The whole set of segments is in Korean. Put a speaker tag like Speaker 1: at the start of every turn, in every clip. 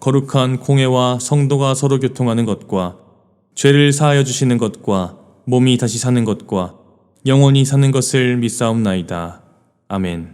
Speaker 1: 거룩한 공회와 성도가 서로 교통하는 것과 죄를 사하여 주시는 것과 몸이 다시 사는 것과 영원히 사는 것을 믿사옵나이다. 아멘.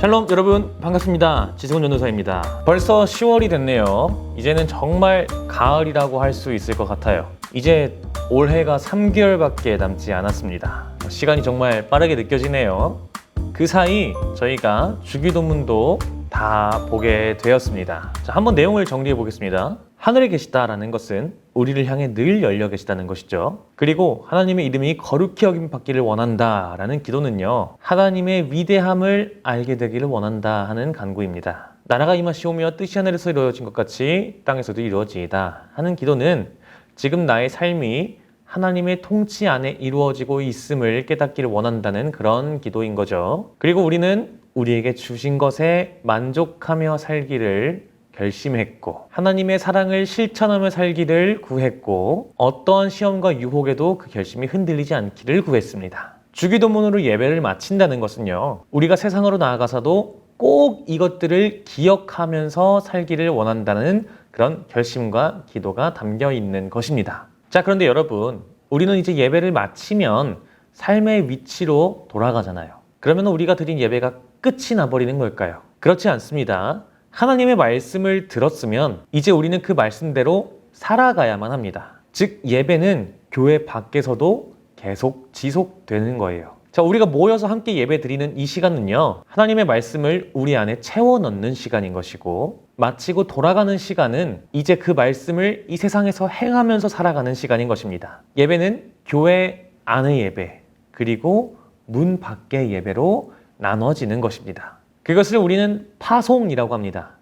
Speaker 2: 샬롬 여러분 반갑습니다. 지승훈 전도사입니다. 벌써 10월이 됐네요. 이제는 정말 가을이라고 할 수 있을 것 같아요. 이제 올해가 3개월밖에 남지 않았습니다. 시간이 정말 빠르게 느껴지네요. 그 사이 저희가 주기도문도 다 보게 되었습니다. 자, 한번 내용을 정리해 보겠습니다. 하늘에 계시다라는 것은 우리를 향해 늘 열려 계시다는 것이죠. 그리고 하나님의 이름이 거룩히 여김 받기를 원한다라는 기도는요. 하나님의 위대함을 알게 되기를 원한다 하는 간구입니다. 나라가 임하시오며 뜻이 하늘에서 이루어진 것 같이 땅에서도 이루어지이다 하는 기도는 지금 나의 삶이 하나님의 통치 안에 이루어지고 있음을 깨닫기를 원한다는 그런 기도인 거죠. 그리고 우리는 우리에게 주신 것에 만족하며 살기를 결심했고 하나님의 사랑을 실천하며 살기를 구했고 어떠한 시험과 유혹에도 그 결심이 흔들리지 않기를 구했습니다. 주기도문으로 예배를 마친다는 것은요. 우리가 세상으로 나아가서도 꼭 이것들을 기억하면서 살기를 원한다는 그런 결심과 기도가 담겨 있는 것입니다. 자, 그런데 여러분, 우리는 이제 예배를 마치면 삶의 위치로 돌아가잖아요. 그러면 우리가 드린 예배가 끝이 나버리는 걸까요? 그렇지 않습니다. 하나님의 말씀을 들었으면 이제 우리는 그 말씀대로 살아가야만 합니다. 즉, 예배는 교회 밖에서도 계속 지속되는 거예요. 자, 우리가 모여서 함께 예배 드리는 이 시간은요, 하나님의 말씀을 우리 안에 채워 넣는 시간인 것이고, 마치고 돌아가는 시간은 이제 그 말씀을 이 세상에서 행하면서 살아가는 시간인 것입니다. 예배는 교회 안의 예배, 그리고 문 밖의 예배로 나눠지는 것입니다. 그것을 우리는 파송이라고 합니다.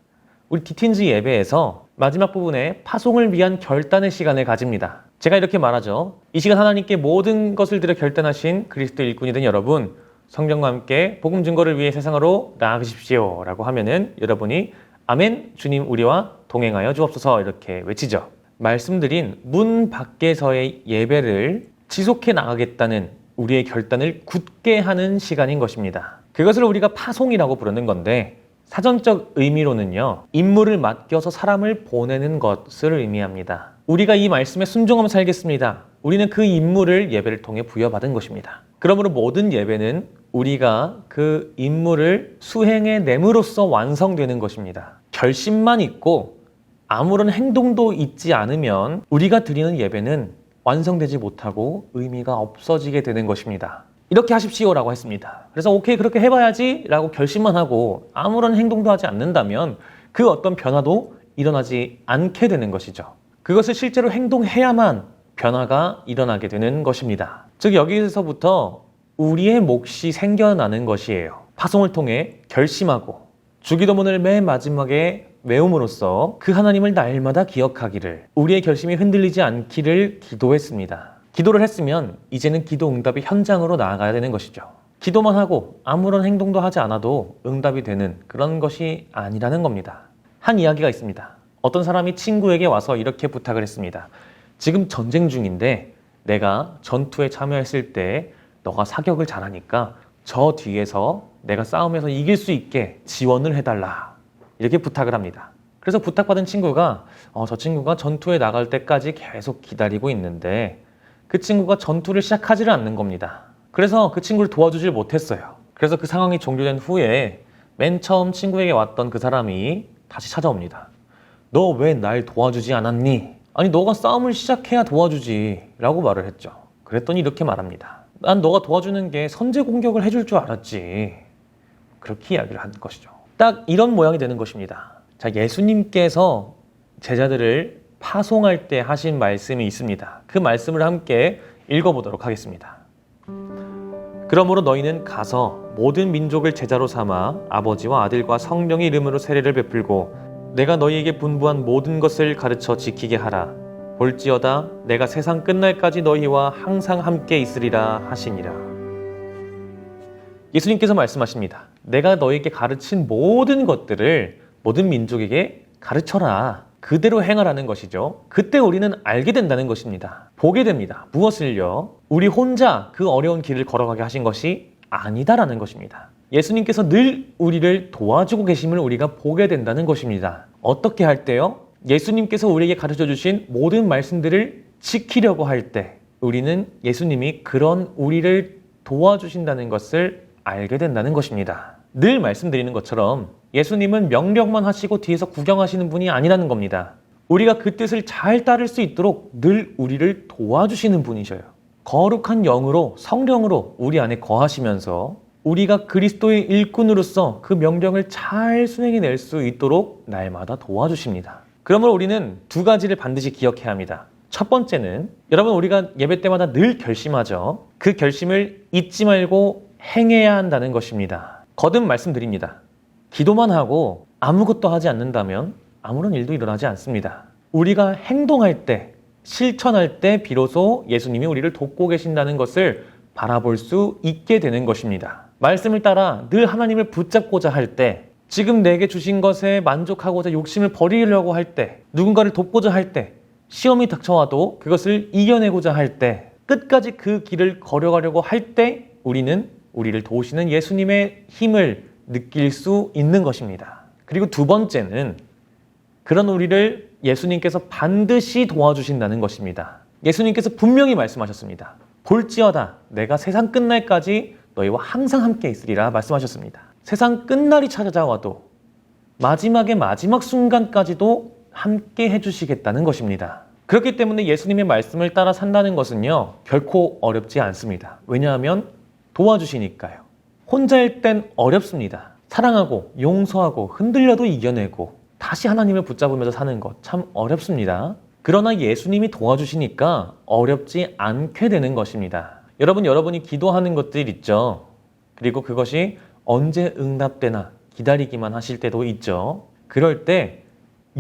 Speaker 2: 우리 디틴즈 예배에서 마지막 부분에 파송을 위한 결단의 시간을 가집니다. 제가 이렇게 말하죠. 이 시간 하나님께 모든 것을 들여 결단하신 그리스도 일꾼이 된 여러분, 성령과 함께 복음 증거를 위해 세상으로 나아가십시오. 라고 하면은 여러분이 아멘, 주님 우리와 동행하여 주옵소서 이렇게 외치죠. 말씀드린 문 밖에서의 예배를 지속해 나가겠다는 우리의 결단을 굳게 하는 시간인 것입니다. 그것을 우리가 파송이라고 부르는 건데 사전적 의미로는요, 임무를 맡겨서 사람을 보내는 것을 의미합니다. 우리가 이 말씀에 순종하며 살겠습니다. 우리는 그 임무를 예배를 통해 부여받은 것입니다. 그러므로 모든 예배는 우리가 그 임무를 수행해 nem으로써 완성되는 것입니다. 결심만 있고 아무런 행동도 있지 않으면 우리가 드리는 예배는 완성되지 못하고 의미가 없어지게 되는 것입니다. 이렇게 하십시오 라고 했습니다. 그래서 오케이 그렇게 해봐야지 라고 결심만 하고 아무런 행동도 하지 않는다면 그 어떤 변화도 일어나지 않게 되는 것이죠. 그것을 실제로 행동해야만 변화가 일어나게 되는 것입니다. 즉 여기서부터 우리의 몫이 생겨나는 것이에요. 파송을 통해 결심하고 주기도문을 맨 마지막에 외움으로써 그 하나님을 날마다 기억하기를 우리의 결심이 흔들리지 않기를 기도했습니다. 기도를 했으면 이제는 기도 응답의 현장으로 나아가야 되는 것이죠. 기도만 하고 아무런 행동도 하지 않아도 응답이 되는 그런 것이 아니라는 겁니다. 한 이야기가 있습니다. 어떤 사람이 친구에게 와서 이렇게 부탁을 했습니다. 지금 전쟁 중인데 내가 전투에 참여했을 때 너가 사격을 잘하니까 저 뒤에서 내가 싸움에서 이길 수 있게 지원을 해달라. 이렇게 부탁을 합니다. 그래서 부탁받은 친구가 어, 저 친구가 전투에 나갈 때까지 계속 기다리고 있는데 그 친구가 전투를 시작하지를 않는 겁니다. 그래서 그 친구를 도와주질 못했어요. 그래서 그 상황이 종료된 후에 맨 처음 친구에게 왔던 그 사람이 다시 찾아옵니다. 너 왜 날 도와주지 않았니? 아니 너가 싸움을 시작해야 도와주지 라고 말을 했죠. 그랬더니 이렇게 말합니다. 난 너가 도와주는 게 선제 공격을 해줄 줄 알았지. 그렇게 이야기를 한 것이죠. 딱 이런 모양이 되는 것입니다. 자, 예수님께서 제자들을 파송할 때 하신 말씀이 있습니다. 그 말씀을 함께 읽어보도록 하겠습니다. 그러므로 너희는 가서 모든 민족을 제자로 삼아 아버지와 아들과 성령의 이름으로 세례를 베풀고 내가 너희에게 분부한 모든 것을 가르쳐 지키게 하라. 볼지어다 내가 세상 끝날까지 너희와 항상 함께 있으리라 하시니라. 예수님께서 말씀하십니다. 내가 너희에게 가르친 모든 것들을 모든 민족에게 가르쳐라. 그대로 행하라는 것이죠. 그때 우리는 알게 된다는 것입니다. 보게 됩니다. 무엇을요? 우리 혼자 그 어려운 길을 걸어가게 하신 것이 아니다라는 것입니다. 예수님께서 늘 우리를 도와주고 계심을 우리가 보게 된다는 것입니다. 어떻게 할 때요? 예수님께서 우리에게 가르쳐 주신 모든 말씀들을 지키려고 할 때 우리는 예수님이 그런 우리를 도와주신다는 것을 알게 된다는 것입니다. 늘 말씀드리는 것처럼 예수님은 명령만 하시고 뒤에서 구경하시는 분이 아니라는 겁니다. 우리가 그 뜻을 잘 따를 수 있도록 늘 우리를 도와주시는 분이셔요. 거룩한 영으로 성령으로 우리 안에 거하시면서 우리가 그리스도의 일꾼으로서 그 명령을 잘 수행해 낼 수 있도록 날마다 도와주십니다. 그러므로 우리는 두 가지를 반드시 기억해야 합니다. 첫 번째는 여러분 우리가 예배 때마다 늘 결심하죠. 그 결심을 잊지 말고 행해야 한다는 것입니다. 거듭 말씀드립니다. 기도만 하고 아무것도 하지 않는다면 아무런 일도 일어나지 않습니다. 우리가 행동할 때, 실천할 때 비로소 예수님이 우리를 돕고 계신다는 것을 바라볼 수 있게 되는 것입니다. 말씀을 따라 늘 하나님을 붙잡고자 할 때, 지금 내게 주신 것에 만족하고자 욕심을 버리려고 할 때, 누군가를 돕고자 할 때, 시험이 닥쳐와도 그것을 이겨내고자 할 때, 끝까지 그 길을 걸어가려고 할 때, 우리는 우리를 도우시는 예수님의 힘을 느낄 수 있는 것입니다. 그리고 두 번째는 그런 우리를 예수님께서 반드시 도와주신다는 것입니다. 예수님께서 분명히 말씀하셨습니다. 볼지어다 내가 세상 끝날까지 너희와 항상 함께 있으리라 말씀하셨습니다. 세상 끝날이 찾아와도 마지막의 마지막 순간까지도 함께 해주시겠다는 것입니다. 그렇기 때문에 예수님의 말씀을 따라 산다는 것은요, 결코 어렵지 않습니다. 왜냐하면 도와주시니까요. 혼자일 땐 어렵습니다. 사랑하고 용서하고 흔들려도 이겨내고 다시 하나님을 붙잡으면서 사는 것 참 어렵습니다. 그러나 예수님이 도와주시니까 어렵지 않게 되는 것입니다. 여러분, 여러분이 기도하는 것들 있죠. 그리고 그것이 언제 응답되나 기다리기만 하실 때도 있죠. 그럴 때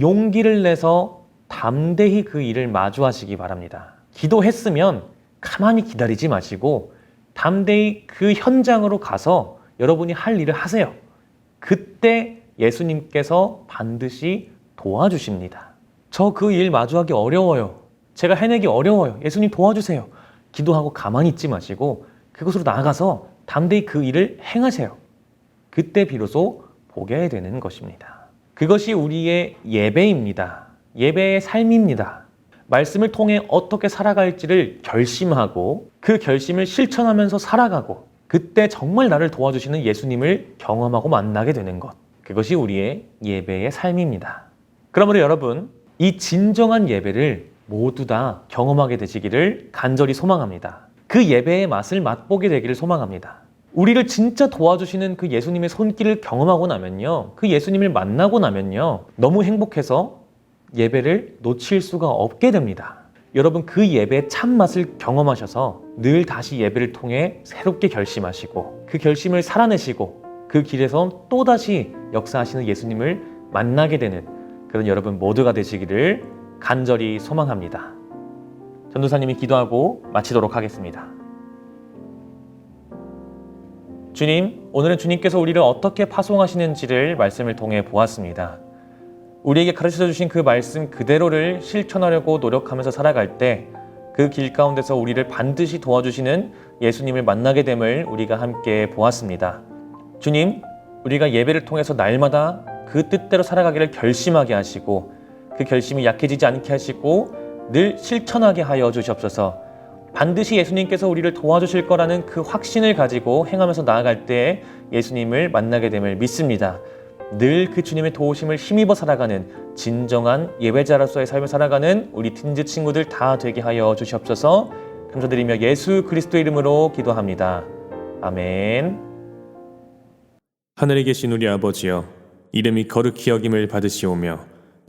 Speaker 2: 용기를 내서 담대히 그 일을 마주하시기 바랍니다. 기도했으면 가만히 기다리지 마시고 담대히 그 현장으로 가서 여러분이 할 일을 하세요. 그때 예수님께서 반드시 도와주십니다. 저 그 일 마주하기 어려워요. 제가 해내기 어려워요. 예수님 도와주세요. 기도하고 가만히 있지 마시고 그곳으로 나아가서 담대히 그 일을 행하세요. 그때 비로소 보게 되는 것입니다. 그것이 우리의 예배입니다. 예배의 삶입니다. 말씀을 통해 어떻게 살아갈지를 결심하고 그 결심을 실천하면서 살아가고 그때 정말 나를 도와주시는 예수님을 경험하고 만나게 되는 것. 그것이 우리의 예배의 삶입니다. 그러므로 여러분, 이 진정한 예배를 모두 다 경험하게 되시기를 간절히 소망합니다. 그 예배의 맛을 맛보게 되기를 소망합니다. 우리를 진짜 도와주시는 그 예수님의 손길을 경험하고 나면요. 그 예수님을 만나고 나면요. 너무 행복해서 예배를 놓칠 수가 없게 됩니다. 여러분 그 예배의 참맛을 경험하셔서 늘 다시 예배를 통해 새롭게 결심하시고 그 결심을 살아내시고 그 길에서 또다시 역사하시는 예수님을 만나게 되는 그런 여러분 모두가 되시기를 간절히 소망합니다. 전도사님이 기도하고 마치도록 하겠습니다. 주님, 오늘은 주님께서 우리를 어떻게 파송하시는지를 말씀을 통해 보았습니다. 우리에게 가르쳐 주신 그 말씀 그대로를 실천하려고 노력하면서 살아갈 때 그 길 가운데서 우리를 반드시 도와주시는 예수님을 만나게 됨을 우리가 함께 보았습니다. 주님, 우리가 예배를 통해서 날마다 그 뜻대로 살아가기를 결심하게 하시고 그 결심이 약해지지 않게 하시고 늘 실천하게 하여 주시옵소서. 반드시 예수님께서 우리를 도와주실 거라는 그 확신을 가지고 행하면서 나아갈 때 예수님을 만나게 됨을 믿습니다. 늘 그 주님의 도우심을 힘입어 살아가는 진정한 예배자로서의 삶을 살아가는 우리 틴즈 친구들 다 되게 하여 주시옵소서. 감사드리며 예수 그리스도 이름으로 기도합니다. 아멘.
Speaker 1: 하늘에 계신 우리 아버지여 이름이 거룩히 여김을 받으시오며